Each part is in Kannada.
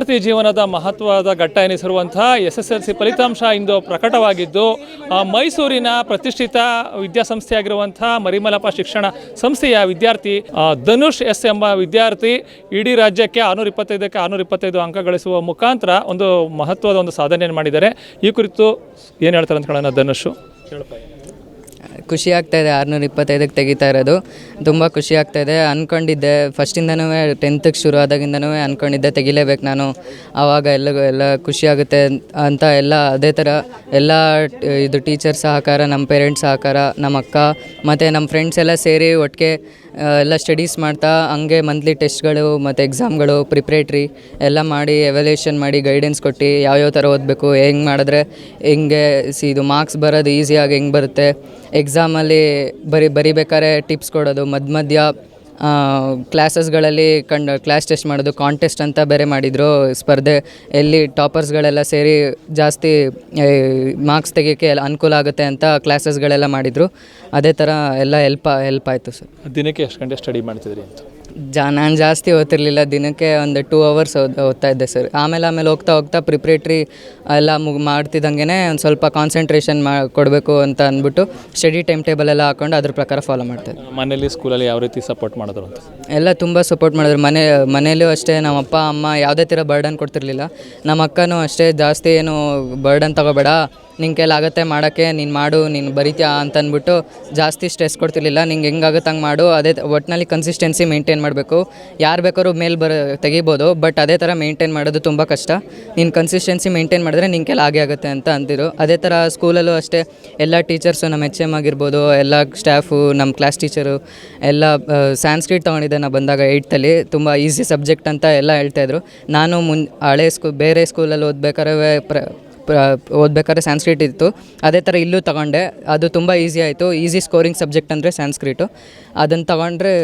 ವಿದ್ಯಾರ್ಥಿ ಜೀವನದ ಮಹತ್ವದ ಘಟ್ಟ ಎನಿಸಿರುವಂತಹ ಎಸ್ ಎಸ್ ಎಲ್ ಸಿ ಫಲಿತಾಂಶ ಇಂದು ಪ್ರಕಟವಾಗಿದ್ದು ಮೈಸೂರಿನ ಪ್ರತಿಷ್ಠಿತ ವಿದ್ಯಾಸಂಸ್ಥೆಯಾಗಿರುವಂತಹ ಮರಿಮಲಪ ಶಿಕ್ಷಣ ಸಂಸ್ಥೆಯ ವಿದ್ಯಾರ್ಥಿ ಧನುಷ್ ಎಸ್ ಎಂಬ ವಿದ್ಯಾರ್ಥಿ ಇಡೀ ರಾಜ್ಯಕ್ಕೆ ಆರ್ನೂರ ಇಪ್ಪತ್ತೈದಕ್ಕೆ ಆರ್ನೂರ ಇಪ್ಪತ್ತೈದು ಅಂಕ ಗಳಿಸುವ ಮುಖಾಂತರ ಒಂದು ಮಹತ್ವದ ಒಂದು ಸಾಧನೆಯನ್ನು ಮಾಡಿದ್ದಾರೆ. ಈ ಕುರಿತು ಏನು ಹೇಳ್ತಾರೆ ಅಂತ ಕೇಳೋಣ ಧನುಷು ಖುಷಿ ಆಗ್ತಾಯಿದೆ ಆರುನೂರ ಇಪ್ಪತ್ತೈದಕ್ಕೆ ತೆಗಿತಾ ಇರೋದು. ತುಂಬ ಖುಷಿ ಆಗ್ತಾ ಇದೆ. ಅಂದ್ಕೊಂಡಿದ್ದೆ ಫಸ್ಟಿಂದನೂ ಟೆಂತ್ಗೆ ಶುರು ಆದಾಗಿಂದನೂ ಅಂದ್ಕೊಂಡಿದ್ದೆ ತೆಗಿಲೇಬೇಕು ನಾನು. ಆವಾಗ ಎಲ್ಲ ಎಲ್ಲ ಖುಷಿಯಾಗುತ್ತೆ ಅಂತ ಎಲ್ಲ, ಅದೇ ಥರ ಎಲ್ಲ ಇದು ಟೀಚರ್ ಸಹಕಾರ, ನಮ್ಮ ಪೇರೆಂಟ್ಸ್ ಸಹಕಾರ, ನಮ್ಮ ಅಕ್ಕ, ಮತ್ತು ನಮ್ಮ ಫ್ರೆಂಡ್ಸ್ ಎಲ್ಲ ಸೇರಿ ಒಟ್ಟಿಗೆ ಎಲ್ಲ ಸ್ಟಡೀಸ್ ಮಾಡ್ತಾ, ಹಂಗೆ ಮಂತ್ಲಿ ಟೆಸ್ಟ್ಗಳು ಮತ್ತು ಎಕ್ಸಾಮ್ಗಳು ಪ್ರಿಪ್ರೇಟ್ರಿ ಎಲ್ಲ ಮಾಡಿ ಎವ್ಯಾಲ್ಯೂಯೇಷನ್ ಮಾಡಿ ಗೈಡೆನ್ಸ್ ಕೊಟ್ಟು ಯಾವ್ಯಾವ ಥರ ಓದಬೇಕು, ಹೆಂಗೆ ಮಾಡಿದ್ರೆ ಹೆಂಗೆ, ಸಿ ಇದು ಮಾರ್ಕ್ಸ್ ಬರೋದು ಈಸಿಯಾಗಿ ಹೆಂಗೆ ಬರುತ್ತೆ ಎಕ್ಸಾಮಲ್ಲಿ ಬರಿ, ಬರಿಬೇಕಾದ್ರೆ ಟಿಪ್ಸ್ ಕೊಡೋದು, ಮಧ್ಯ ಮಧ್ಯ ಕ್ಲಾಸಸ್ಗಳಲ್ಲಿ ಕಂಡು ಕ್ಲಾಸ್ ಟೆಸ್ಟ್ ಮಾಡೋದು ಕಾಂಟೆಸ್ಟ್ ಅಂತ ಬೇರೆ ಮಾಡಿದರು. ಸ್ಪರ್ಧೆ, ಎಲ್ಲಿ ಟಾಪರ್ಸ್ಗಳೆಲ್ಲ ಸೇರಿ ಜಾಸ್ತಿ ಮಾರ್ಕ್ಸ್ ತೆಗಿಯೋಕ್ಕೆ ಎಲ್ಲ ಅನುಕೂಲ ಆಗುತ್ತೆ ಅಂತ ಕ್ಲಾಸಸ್ಗಳೆಲ್ಲ ಮಾಡಿದರು. ಅದೇ ಥರ ಎಲ್ಲ ಹೆಲ್ಪ್ ಹೆಲ್ಪ್ ಆಯಿತು ಸರ್. ದಿನಕ್ಕೆ ಎಷ್ಟು ಗಂಟೆ ಸ್ಟಡಿ ಮಾಡ್ತಿದ್ರಿ ಅಂತ? ಜಾ ನಾನು ಜಾಸ್ತಿ ಓದ್ತಿರ್ಲಿಲ್ಲ. ದಿನಕ್ಕೆ ಒಂದು ಟೂ ಅವರ್ಸ್ ಓದ್ ಓದ್ತಾ ಇದ್ದೆ ಸರ್ ಆಮೇಲೆ ಆಮೇಲೆ ಹೋಗ್ತಾ ಹೋಗ್ತಾ ಪ್ರಿಪ್ರೇಟ್ರಿ ಎಲ್ಲ ಮುಗ್ ಮಾಡ್ತಿದ್ದಂಗೆ ಒಂದು ಸ್ವಲ್ಪ ಕಾನ್ಸಂಟ್ರೇಷನ್ ಮಾ ಕೊಡಬೇಕು ಅಂತ ಅಂದ್ಬಿಟ್ಟು ಸ್ಟಡಿ ಟೈಮ್ ಟೇಬಲ್ ಎಲ್ಲ ಹಾಕೊಂಡು ಅದ್ರ ಪ್ರಕಾರ ಫಾಲೋ ಮಾಡ್ತಾಯಿದ್ದೆ ಮನೇಲಿ ಸ್ಕೂಲಲ್ಲಿ ಯಾವ ರೀತಿ ಸಪೋರ್ಟ್ ಮಾಡಿದ್ರು ಅಂತ? ಎಲ್ಲ ತುಂಬ ಸಪೋರ್ಟ್ ಮಾಡಿದ್ರು. ಮನೆ ಮನೇಲೂ ಅಷ್ಟೇ ನಮ್ಮ ಅಪ್ಪ ಅಮ್ಮ ಯಾವುದೇ ಥರ ಬರ್ಡನ್ ಕೊಡ್ತಿರ್ಲಿಲ್ಲ. ನಮ್ಮ ಅಕ್ಕನೂ ಅಷ್ಟೇ ಜಾಸ್ತಿ ಏನು ಬರ್ಡನ್ ತಗೋಬೇಡ. ನಿನ್ನ ಕೈಲಾಗತ್ತೆ, ಮಾಡೋಕ್ಕೆ, ನೀನು ಮಾಡು, ನೀನು ಬರಿತೀಯಾ ಅಂತ ಅಂದ್ಬಿಟ್ಟು ಜಾಸ್ತಿ ಸ್ಟ್ರೆಸ್ ಕೊಡ್ತಿರ್ಲಿಲ್ಲ. ನಿಂಗೆ ಹೆಂಗಾಗುತ್ತೆ ಹಂಗೆ ಮಾಡು, ಅದೇ ಒಟ್ಟಿನಲ್ಲಿ ಕನ್ಸಿಸ್ಟೆನ್ಸಿ ಮೇಂಟೈನ್ ಮಾಡಬೇಕು. ಯಾರು ಬೇಕಾದ್ರೂ ಮೇಲೆ ಬರ, ತೆಗಿಬೋದು ಬಟ್ ಅದೇ ಥರ ಮೇಂಟೈನ್ ಮಾಡೋದು ತುಂಬ ಕಷ್ಟ. ನೀನು ಕನ್ಸಿಸ್ಟೆನ್ಸಿ ಮೇಂಟೈನ್ ಮಾಡಿದ್ರೆ ನಿನ್ನ ಕೈಲಿ ಆಗೇ ಆಗುತ್ತೆ ಅಂತ ಅಂತಿರು ಅದೇ ಥರ ಸ್ಕೂಲಲ್ಲೂ ಅಷ್ಟೇ, ಎಲ್ಲ ಟೀಚರ್ಸು ನಮ್ಮ ಎಚ್ ಎಂ ಆಗಿರ್ಬೋದು, ಎಲ್ಲ ಸ್ಟಾಫು ನಮ್ಮ ಕ್ಲಾಸ್ ಟೀಚರು ಎಲ್ಲ ಸ್ಯಾನ್ಸ್ಕ್ರಿಟ್ ತೊಗೊಂಡಿದ್ದೆ ನಾನು ಬಂದಾಗ ಏಯ್ತಲ್ಲಿ ತುಂಬ ಈಸಿ ಸಬ್ಜೆಕ್ಟ್ ಅಂತ ಎಲ್ಲ ಹೇಳ್ತಾಯಿದ್ರು ನಾನು ಮುನ್, ಹಳೆ ಸ್ಕೂ ಬೇರೆ ಸ್ಕೂಲಲ್ಲಿ ಓದ್ಬೇಕಾದ್ರೆ ಪ್ರ ಪ್ರ ಓದ್ಬೇಕಾದ್ರೆ ಸ್ಯಾನ್ಸ್ಕ್ರಿಟ್ ಇತ್ತು. ಅದೇ ಥರ ಇಲ್ಲೂ ತಗೊಂಡೆ. ಅದು ತುಂಬ ಈಸಿ ಆಯಿತು. ಈಸಿ ಸ್ಕೋರಿಂಗ್ ಸಬ್ಜೆಕ್ಟ್ ಅಂದರೆ ಸ್ಯಾನ್ಸ್ಕ್ರಿಟು ಅದನ್ನು ತಗೊಂಡ್ರೆ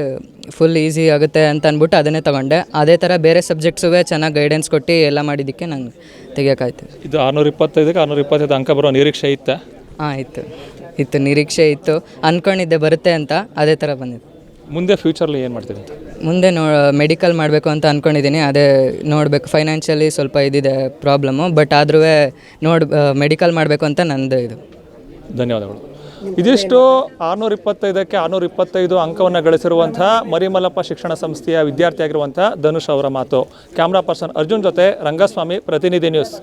ಫುಲ್ ಈಸಿ ಆಗುತ್ತೆ ಅಂತ ಅಂದ್ಬಿಟ್ಟು ಅದನ್ನೇ ತಗೊಂಡೆ. ಅದೇ ಥರ ಬೇರೆ ಸಬ್ಜೆಕ್ಟ್ಸುವೆ ಚೆನ್ನಾಗಿ ಗೈಡೆನ್ಸ್ ಕೊಟ್ಟು ಎಲ್ಲ ಮಾಡಿದ್ದಕ್ಕೆ ನಂಗೆ ತೆಗಿಯೋಕ್ಕಾಯ್ತು ಇದು ಆರುನೂರ ಇಪ್ಪತ್ತೈದಕ್ಕೆ ಆರುನೂರ ಇಪ್ಪತ್ತೈದು ಅಂಕ ಬರೋ ನಿರೀಕ್ಷೆ ಇತ್ತಾ? ಹಾಂ ಇತ್ತು. ಇತ್ತು ನಿರೀಕ್ಷೆ ಇತ್ತು. ಅಂದ್ಕೊಂಡಿದ್ದೆ ಬರುತ್ತೆ ಅಂತ. ಅದೇ ಥರ ಬಂದಿತ್ತು. ಮುಂದೆ ಫ್ಯೂಚರ್ಲಿ ಏನು ಮಾಡ್ತೀರಿ ಅಂತ? ಮುಂದೆ ನೋ ಮೆಡಿಕಲ್ ಮಾಡಬೇಕು ಅಂತ ಅಂದ್ಕೊಂಡಿದ್ದೀನಿ ಅದೇ ನೋಡಬೇಕು. ಫೈನಾನ್ಷಿಯಲಿ ಸ್ವಲ್ಪ ಇದಿದೆ ಪ್ರಾಬ್ಲಮ್ಮು ಬಟ್ ಆದ್ರೂ ನೋಡ್ ಮೆಡಿಕಲ್ ಮಾಡಬೇಕು ಅಂತ ನಂದು ಇದು. ಧನ್ಯವಾದಗಳು. ಇದಿಷ್ಟು ಆರುನೂರ ಇಪ್ಪತ್ತೈದಕ್ಕೆ ಆರುನೂರ ಇಪ್ಪತ್ತೈದು ಅಂಕವನ್ನು ಗಳಿಸಿರುವಂತಹ ಮರಿಮಲ್ಲಪ್ಪ ಶಿಕ್ಷಣ ಸಂಸ್ಥೆಯ ವಿದ್ಯಾರ್ಥಿಯಾಗಿರುವಂತಹ ಧನುಷ್ ಅವರ ಮಾತು. ಕ್ಯಾಮ್ರಾ ಪರ್ಸನ್ ಅರ್ಜುನ್ ಜೊತೆ ರಂಗಸ್ವಾಮಿ ಪ್ರತಿನಿಧಿ ನ್ಯೂಸ್